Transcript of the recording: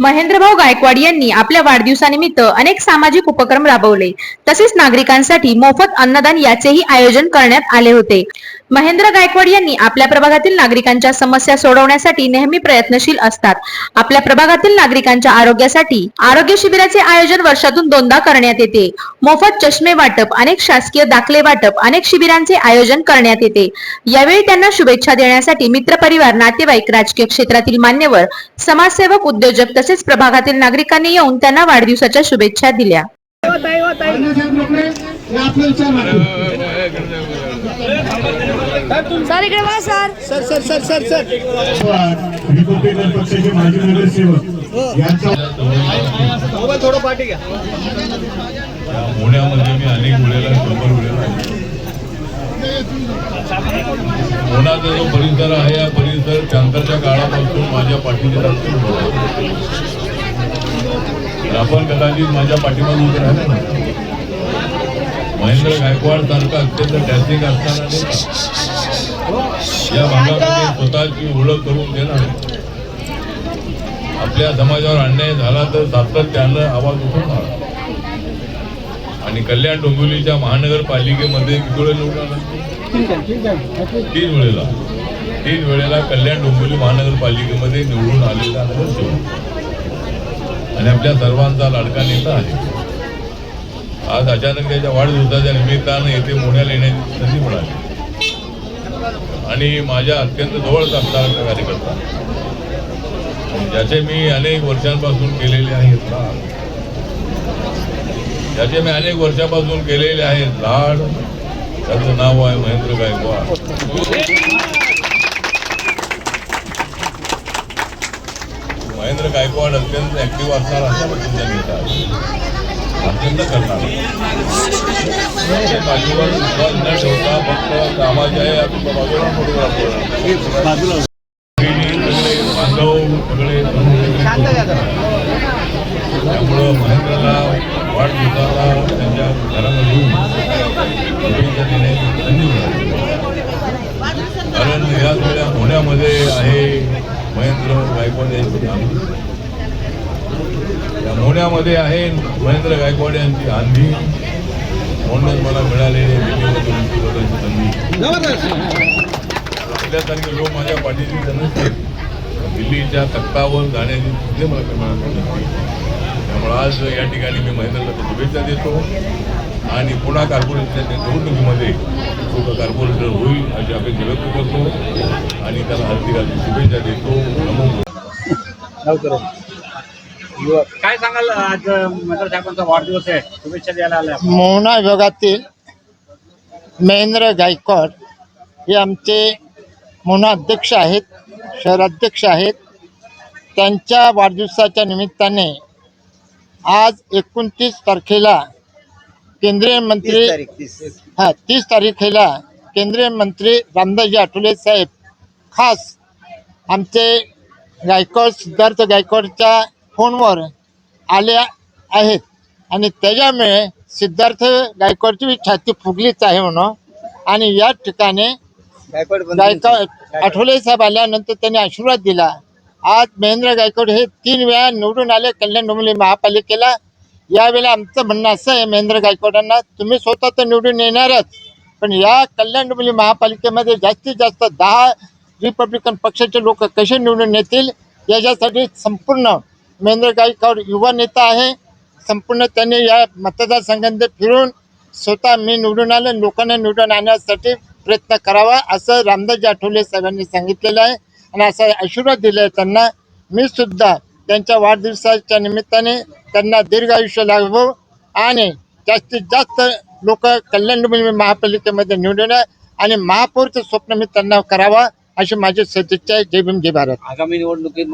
महेंद्रभाऊ गायकवाड यांनी आपल्या वाढदिवसानिमित्त अनेक सामाजिक उपक्रम राबवले. तसेच नागरिकांसाठी मोफत अन्नदान याचेही आयोजन करण्यात आले होते. महेंद्र गायकवाड यांनी आपल्या प्रभागातील नागरिकांच्या समस्या सोडवण्यासाठी नेहमी प्रयत्नशील असतात. आपल्या प्रभागातील नागरिकांच्या आरोग्यासाठी आरोग्य शिबिराचे आयोजन वर्षातून दोनदा करण्यात येते. मोफत चष्मे वाटप अनेक शासकीय दाखले वाटप अनेक शिबिरांचे आयोजन करण्यात येते. यावेळी त्यांना शुभेच्छा देण्यासाठी मित्रपरिवार नातेवाईक राजकीय क्षेत्रातील मान्यवर समाजसेवक उद्योजक तसेच प्रभागातील नागरिकांनी येऊन त्यांना वाढदिवसाच्या शुभेच्छा दिल्या. सर इकडे बघा sir. Sir sir sir sir sir. पक्षाचे माजी नगरसेवक यांचा थोडं पाठी घ्या. पुण्यामध्ये मी अनेक वेळेला शंभर वेळेला. पुण्याचा जो परिसर आहे टँकरच्या काळापासून माझ्या पाठीमध्ये लागतो आपण कदाचित माझ्या पाठीमागे उभे राहिले ना महेंद्र गायकवाड सारखा अत्यंत टॅसिक असताना या भागामध्ये स्वतःची ओळख करून देणार. आपल्या समाजावर अन्याय झाला तर सातत्यानं आवाज उठवणार आणि कल्याण डोंबिवलीच्या महानगरपालिकेमध्ये किती वेळेला निवडून आला? तीन वेळेला. तीन वेळेला कल्याण डोंबिवली महानगरपालिकेमध्ये निवडून आलेला नगरसेवक आणि आपल्या सर्वांचा लाडका नेता आहे. आज अचानक त्याच्या वाढदिवसाच्या निमित्तानं येथे पुण्याला येण्याची संधी मिळाली. आणि माझ्या अत्यंत जवळच असणारा कार्यकर्ता. ज्याचे मी अनेक वर्षांपासून केलेले आहेत लाड. ज्याचे मी अनेक वर्षापासून केलेले आहेत लाड. त्याचं नाव आहे महेंद्र गायकवाड. महेंद्र गायकवाड अत्यंत ऍक्टिव्ह असणार अशा नेता आहे. अत्यंत करणार बाजूवर विश्वास न ठेवता फक्त कामाच्या या बाजूला फोटोग्राफर सगळे बांधव सगळे त्यामुळं महेंद्रला वाढदिवसाला त्यांच्या घरामध्ये गायकवाड यांची या. पुण्यामध्ये आहे महेंद्र गायकवाड यांची आंधी. म्हणूनच मला मिळालेली संधी. आपल्यासारखे लोक माझ्या पाठीशी नसतील. दिल्लीच्या तख्तावर जाण्याची संधी मला नसती त्यामुळे आज या ठिकाणी मी महेंद्रला शुभेच्छा देतो. आणि पुन्हा कॉर्पोरेशनच्या निवडणुकीमध्ये तो कॉर्पोरेटर होईल अशी अपेक्षा व्यक्त करतो. आणि त्याला हार्दिक हार्दिक शुभेच्छा देतो. नमो काय सांगाल आज मंत्र साहेबांचा वाढदिवस आहे. शुभेच्छा द्यायला आल्या मोहना विभागातील महेंद्र गायकवाड हे आमचे मोहना अध्यक्ष आहेत शहराध्यक्ष आहेत. त्यांच्या वाढदिवसाच्या निमित्ताने आज एकोणतीस तारखेला केंद्रीय मंत्री हा तीस तारखेला केंद्रीय मंत्री रामदासजी आठवले साहेब खास आमचे गायकवाड सिद्धार्थ गायकवाडच्या फोनवर आले आहेत. आणि त्याच्यामुळे सिद्धार्थ गायकवाडची छाती फुगलीच आहे म्हणून. आणि या ठिकाणी गायकवाड आठवले साहेब आल्यानंतर त्यांनी आशीर्वाद दिला. आज महेंद्र गायकवाड हे तीन वेळा निवडून आले कल्याण डोंबिवली महापालिकेला. यावेळेला आमचं म्हणणं असं आहे महेंद्र गायकवाडांना तुम्ही स्वतः तर निवडून येणारच. पण या कल्याण डोंबिवली महापालिकेमध्ये जास्तीत जास्त दहा रिपब्लिकन पक्षाचे लोक कसे निवडून येतील याच्यासाठी संपूर्ण महेंद्र गायकवाड युवा नेता आहे. संपूर्ण त्यांनी या मतदारसंघामध्ये फिरून स्वतः मी निवडून आलं लोकांना निवडून आणण्यासाठी प्रयत्न करावा असं रामदासजी आठवले साहेबांनी सांगितलेलं आहे. आणि असा आशीर्वाद दिला आहे त्यांना. मी सुद्धा त्यांच्या वाढदिवसाच्या निमित्ताने त्यांना दीर्घ आयुष्य लाभो आणि जास्तीत जास्त लोक कल्याण महापालिकेमध्ये निवडून आहे आणि महापौरचं स्वप्न मी त्यांना करावा. अशी माझी सदिच्छा आहे जय भीम जय भारत. आगामी निवडणुकीत